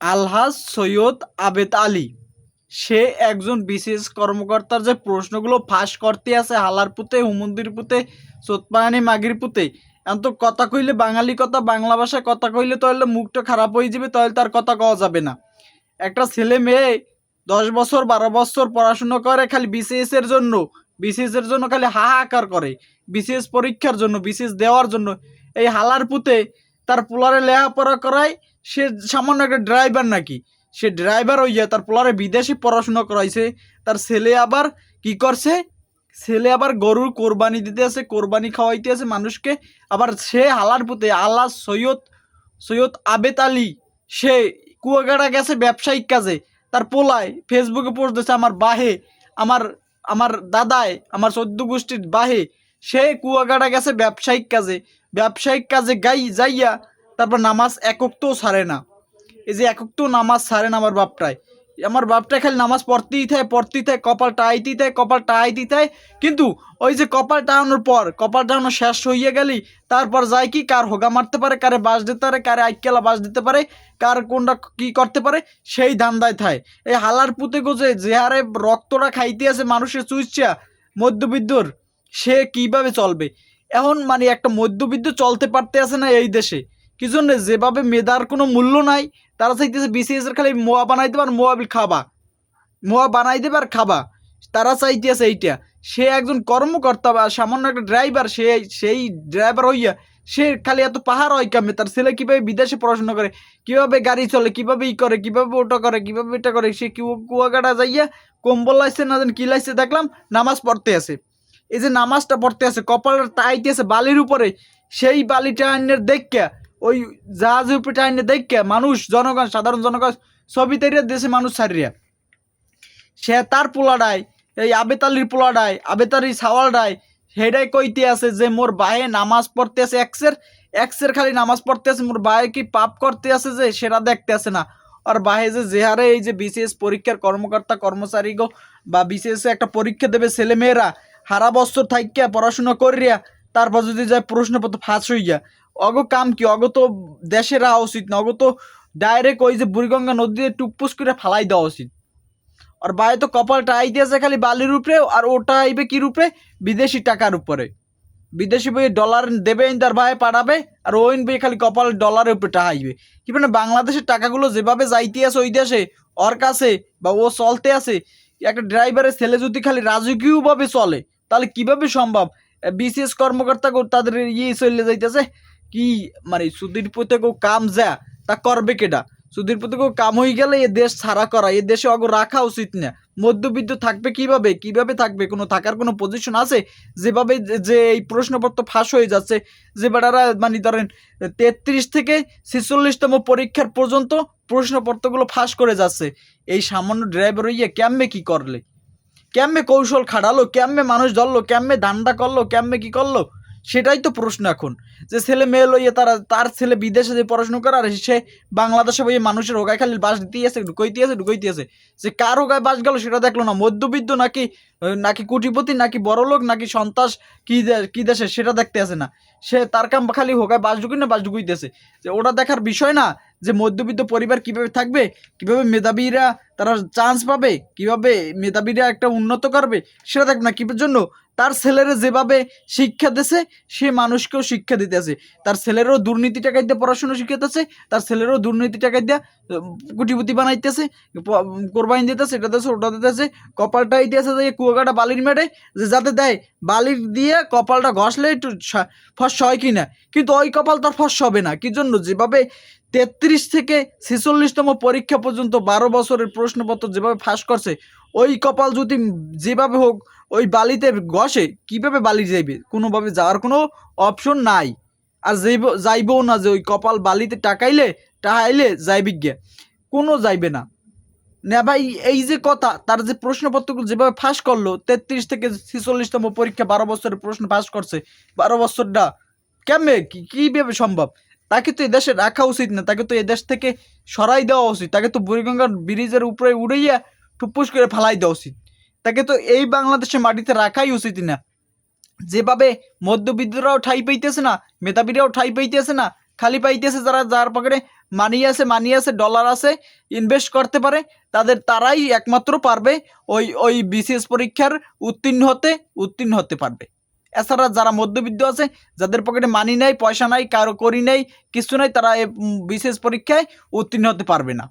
আলহাজ সৈয়দ আবেদ আলী। সে একজন বিশেষ কর্মকর্তার যে প্রশ্নগুলো ফাঁস করতে আছে হালার পুঁতে, হুমন্দির পুঁতে সোতপায়ানি মাগির পুঁতে। এখন তো কথা কইলে বাঙালি কথা, বাংলা ভাষায় কথা কইলে তাহলে মুখটা খারাপ হয়ে যাবে, তাহলে তার কথা কওয়া যাবে না। একটা ছেলে মেয়ে দশ বছর, বারো বছর পড়াশুনো করে খালি বিসিএস এর জন্য বিসিএস এর জন্য খালি হাহাকার করে, বিসিএস পরীক্ষার জন্য, বিসিএস দেওয়ার জন্য। এই হালার পুঁতে তার পোলারে লেখাপড়া করায় সে সামান্য একটা ড্রাইভার নাকি? সে ড্রাইভার হইয়া তার পোলারে বিদেশে পড়াশোনা করাইছে, তার ছেলে আবার কি করছে? ছেলে আবার গরুর কোরবানি দিতে আছে, কোরবানি খাওয়াইতে আছে মানুষকে, আবার সে হালার পুঁতে আল্লাহ সৈয়দ সৈয়দ আবেদ আলী, সে কুয়াকাটা গেছে ব্যবসায়িক কাজে, তার পোলায় ফেসবুকে পোস্ট দিয়েছে আমার বাহে, আমার আমার দাদায়, আমার চোদ্দ গোষ্ঠীর বাহে, সে কুয়াকাটা গেছে ব্যবসায়িক কাজে ব্যবসায়িক কাজে গাই, যাইয়া তারপর নামাজ একক্তও ছাড়ে না। এই যে একক্ত নামাজ ছাড়ে না আমার বাপটায় আমার বাপটায় খালি নামাজ পড়তেই থাকে পড়তেই থাকে, কপাল টাইতেই থাকে, কপাল টাইতেই থাকে। কিন্তু ওই যে কপাল টানানোর পর, কপাল টানানো শেষ হইয়া গেলি তারপর যায় কি? কার হোগা মারতে পারে, কারে বাস দিতে পারে, কারে আইকেলা বাস দিতে পারে, কার কোনটা কি করতে পারে, সেই ধান্দায় থায় এই হালার পুঁতে গোজে যে হারে রক্তটা খাইতে আছে মানুষের চুইচ্ছা মধ্যবিদ্যুর সে কীভাবে চলবে? এখন মানে একটা মধ্যবিত্ত চলতে পারতে আছে না এই দেশে? কি জন্য? যেভাবে মেধার কোনো মূল্য নাই, তারা চাইতেছে বিসিএস এর খালি মোয়া বানাইতে পার মোয়া বিল খাবা। মোয়া বানাই দেবে আর খাবা। তারা চাইতেছে এইটা। সে একজন কর্মকর্তা বা সামান্য একটা ড্রাইভার সে সেই ড্রাইভার হইয়া সে খালি এত পাহাড় হয় কামে তার ছেলে কীভাবে বিদেশে পড়াশোনা করে? কীভাবে গাড়ি চলে? কীভাবে ই করে? কীভাবে ওটা করে? কীভাবে এটা করে? সে কুয়া- কুয়াকাটা যাইয়া কম্বল লাইছে না জানি কি লাইছে দেখলাম, নামাজ পড়তে আছে। এই যে নামাজটা পড়তে আছে কপালের টাইতে আছে বালির উপরে। সেই বালিটা আইনের দেখা ওই জাহাজের উপরে টাইনে দেখা মানুষ, জনগণ, সাধারণ জনগণ, ছবি তৈরিয়া দেশে মানুষ ছাড়িয়া। সে তার পোলাডায় এই আবেতালির পোলাডায় আবেতালির সাওয়ালডায় সেটাই কইতে আছে যে মোর বায়ে নামাজ পড়তে আছে এক্সের এক্সের খালি নামাজ পড়তে আছে, মোর বায়ে কি পাপ করতে আছে যে সেটা দেখতে আছে না। আর বাহে যে যেহারে এই যে বিসিএস পরীক্ষার কর্মকর্তা, কর্মচারী গো, বা বিসিএস একটা পরীক্ষা দেবে ছেলেমেয়েরা, হারা বছর থাকিয়া পড়াশোনা করিয়া তারপর যদি যায় প্রশ্নপত্র ফাঁস হইয়া অগ কাম কি? অগ তো দেশে রাহা উচিত না। অগ তো ডাইরেক্ট ওই যে বুড়িগঙ্গা নদীতে টুকপুস করে ফালাই দেওয়া উচিত। আর বাইরে তো কপালটা আইতেছে খালি বালির উপরে, আর ওটা আইবে কি রূপে? বিদেশি টাকার উপরে। বিদেশি বই ডলার দেবে তার ভাই পাঠাবে, আর ওইন বই খালি কপাল ডলারের উপরে টাকা আইবে। কি মানে বাংলাদেশের টাকাগুলো যেভাবে যাইতে আছে ওই দেশে, ওর কাছে বা ও চলতে আছে, একটা ড্রাইভারের ছেলে যদি খালি রাজকীয়ভাবে চলে, তাহলে কীভাবে সম্ভব? বিসিএস কর্মকর্তা তাদের ইয়ে চলে যাইতেছে। কি মানে সুদীর প্রতি কেউ কাম যা, তা করবে কেডা? সুদীর প্রতি কেউ কাম হয়ে গেলে এ দেশ ছাড়া করা, এ দেশে অগ রাখা উচিত না। মধ্যবিত্ত থাকবে কীভাবে? কীভাবে থাকবে? কোনো থাকার কোনো পজিশন আছে? যেভাবে যে- এই প্রশ্নপত্র ফাঁস হয়ে যাচ্ছে, যে বেটারা মানে ধরেন তেত্রিশ থেকে ছেচল্লিশতম পরীক্ষার পর্যন্ত প্রশ্নপত্রগুলো ফাঁস করে যাচ্ছে। এই সামান্য ড্রাইভার হইয়া ক্যাম্পে কি করলে? ক্যাম্পে কৌশল খাটালো ক্যাম্পে মানুষ ধরলো ক্যাম্পে ধান্দা করল ক্যাম্পে কি করল? সেটাই তো প্রশ্ন এখন। যে ছেলে মেয়ে লইয়ে তারা, তার ছেলে বিদেশে যে পড়াশুনো করে, আর সে বাংলাদেশে বইয়ে মানুষের ওগায় খালি বাস দিতেই আছে ঢুকাইতে আছে ঢুকাইতে আছে। যে কার ওগায় বাস গেল সেটা দেখল না। মধ্যবিত্ত নাকি নাকি কোটিপতি, নাকি বড়লোক, নাকি সন্ত্রাস, কি কি দেশে সেটা দেখতে আসে না। সে তার কাম খালি হোগায় বাস ঢুকুই না বাস ঢুকুইতেছে যে ওটা দেখার বিষয় না, যে মধ্যবিত্ত পরিবার কীভাবে থাকবে, কীভাবে মেধাবীরা তারা চান্স পাবে, কীভাবে মেধাবীরা একটা উন্নত করবে, সেটা দেখ না। কিবার জন্য? তার ছেলেরা যেভাবে শিক্ষা দিছে, সে মানুষকেও শিক্ষা দিতেছে। তার ছেলেরও দুর্নীতি টাকায় দিয়ে পড়াশোনা শিখাইতেছে, তার ছেলেরও দুর্নীতি টাকায় দিয়ে কুটিপুতি বানাইতেছে কোরবানি দিতেছে, এটা দিতেছে, ওটা দিতেছে, কপালটা ইতিহাসে যে কুয়াকাটা বালির মেটে যে যাতে দেয়, বালির দিয়ে কপালটা ঘষলে একটু ফর্সা হয় কিনা? কিন্তু ওই কপাল তার ফর্সা হবে না। কি জন্য? যেভাবে তেত্রিশ থেকে ছেচল্লিশতম পরীক্ষা পর্যন্ত বারো বছরের প্রশ্নপত্র যেভাবে ফাঁস করছে, ওই কপাল যদি যেভাবে হোক, ওই বালিতে ঘষে, কীভাবে বালি যাইবে? কোনোভাবে যাওয়ার কোনো অপশন নাই। আর যাইব, যাইবও না যে ওই কপাল বালিতে টাকাইলে টাকাইলে যাইবে গিয়া। কোনো যাইবে না। না ভাই, এই যে কথা, তার যে প্রশ্নপত্রগুলো যেভাবে ফাঁস করল, তেত্রিশ থেকে ছেচল্লিশতম পরীক্ষা বারো বছরের প্রশ্ন ফাঁস করছে, বারো বছরটা কেমনে কীভাবে সম্ভব? তাকে তো এদেশে রাখা উচিত না, তাকে তো এদেশ থেকে সরাই দেওয়া উচিত, তাকে তো বুড়িগঙ্গার ব্রিজের উপরে উড়াইয়া টুপুস করে ফালাই দেওয়া উচিত। তাকে তো এই বাংলাদেশের মাটিতে রাখাই উচিত না। যেভাবে মধ্যবিত্তরাও ঠাই পাইতেছে না, মেধাবীরাও ঠাই পাইতেছে না খালি পাইতেছে যারা যার পকেটে মানি আছে মানি আছে ডলার আছে ইনভেস্ট করতে পারে, তাদের তারাই একমাত্র পারবে ওই ওই বিসিএস পরীক্ষার উত্তীর্ণ হতে উত্তীর্ণ হতে পারবে। এছাড়া যারা মধ্যবিত্ত আছে, যাদের পকেটে মানি নাই, পয়সা নাই, কারও করি নাই, কিছু নাই, তারা বিশেষ পরীক্ষায় উত্তীর্ণ হতে পারবে না।